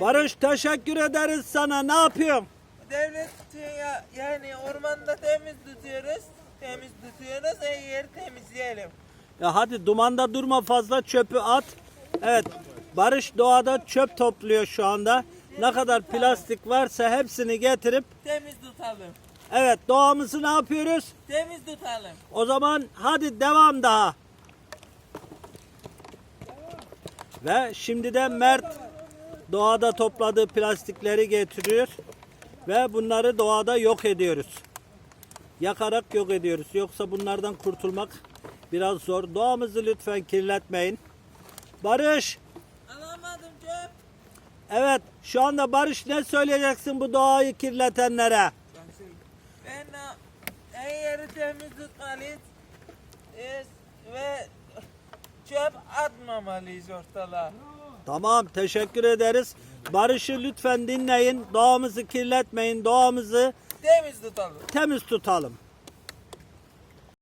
Barış teşekkür ederiz sana. Ne yapıyorsun? Devlet ya, yani ormanda temiz tutuyoruz. Temiz tutuyoruz, her yeri temizleyelim. Ya hadi dumanda durma fazla çöpü at. Evet. Barış doğada çöp topluyor şu anda. Ne kadar plastik varsa hepsini getirip Temiz tutalım. evet doğamızı ne yapıyoruz? Temiz tutalım. O zaman hadi devam daha. Ve şimdi de Mert doğada topladığı plastikleri getiriyor ve bunları doğada yok ediyoruz. Yakarak yok ediyoruz. Yoksa bunlardan kurtulmak biraz zor. Doğamızı lütfen kirletmeyin. Barış, Alamadım çöp. evet şu anda Barış ne söyleyeceksin bu doğayı kirletenlere? Ben her yeri temiz tutmalıyız. Ve çöp atmamalıyız ortalığa. Tamam teşekkür ederiz. Barış'ı lütfen dinleyin. Doğamızı kirletmeyin. Doğamızı Temiz tutalım. temiz tutalım.